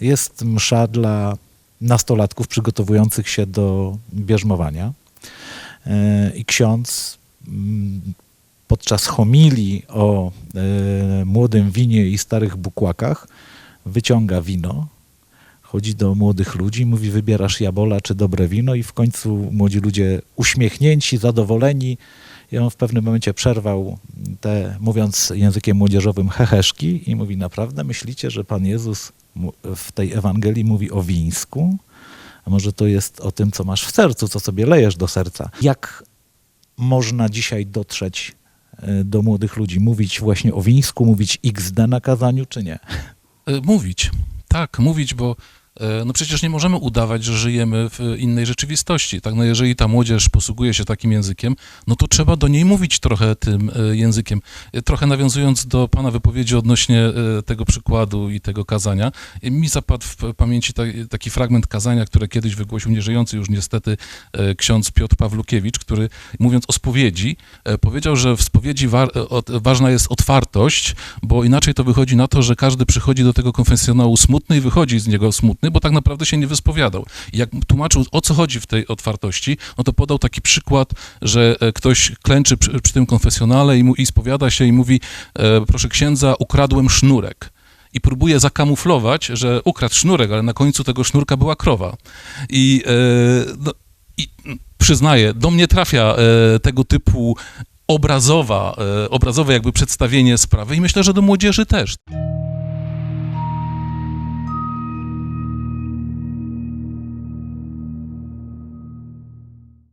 Jest msza dla nastolatków przygotowujących się do bierzmowania. E, i ksiądz mm, podczas homilii o e, młodym winie i starych bukłakach wyciąga wino, chodzi do młodych ludzi, mówi wybierasz jabola czy dobre wino i w końcu młodzi ludzie uśmiechnięci, zadowoleni. I on w pewnym momencie przerwał te, mówiąc językiem młodzieżowym, heheszki i mówi, naprawdę myślicie, że Pan Jezus w tej Ewangelii mówi o wińsku? A może to jest o tym, co masz w sercu, co sobie lejesz do serca? Jak można dzisiaj dotrzeć e, do młodych ludzi? Mówić właśnie o wińsku, mówić XD na kazaniu, czy nie? E, Mówić, tak, mówić, bo no przecież nie możemy udawać, że żyjemy w innej rzeczywistości. Tak? No jeżeli ta młodzież posługuje się takim językiem, no to trzeba do niej mówić trochę tym e, językiem. E, Trochę nawiązując do Pana wypowiedzi odnośnie e, tego przykładu i tego kazania, e, mi zapadł w pamięci ta, taki fragment kazania, które kiedyś wygłosił nieżyjący już niestety e, ksiądz Piotr Pawlukiewicz, który mówiąc o spowiedzi, e, powiedział, że w spowiedzi wa- e, ważna jest otwartość, bo inaczej to wychodzi na to, że każdy przychodzi do tego konfesjonału smutny i wychodzi z niego smutny, bo tak naprawdę się nie wyspowiadał. I jak tłumaczył, o co chodzi w tej otwartości, no to podał taki przykład, że e, ktoś klęczy przy, przy tym konfesjonale i, mu, i spowiada się i mówi, e, proszę księdza, ukradłem sznurek. I próbuje zakamuflować, że ukradł sznurek, ale na końcu tego sznurka była krowa. I, e, no, i przyznaję, do mnie trafia e, tego typu obrazowa, e, obrazowe jakby przedstawienie sprawy i myślę, że do młodzieży też.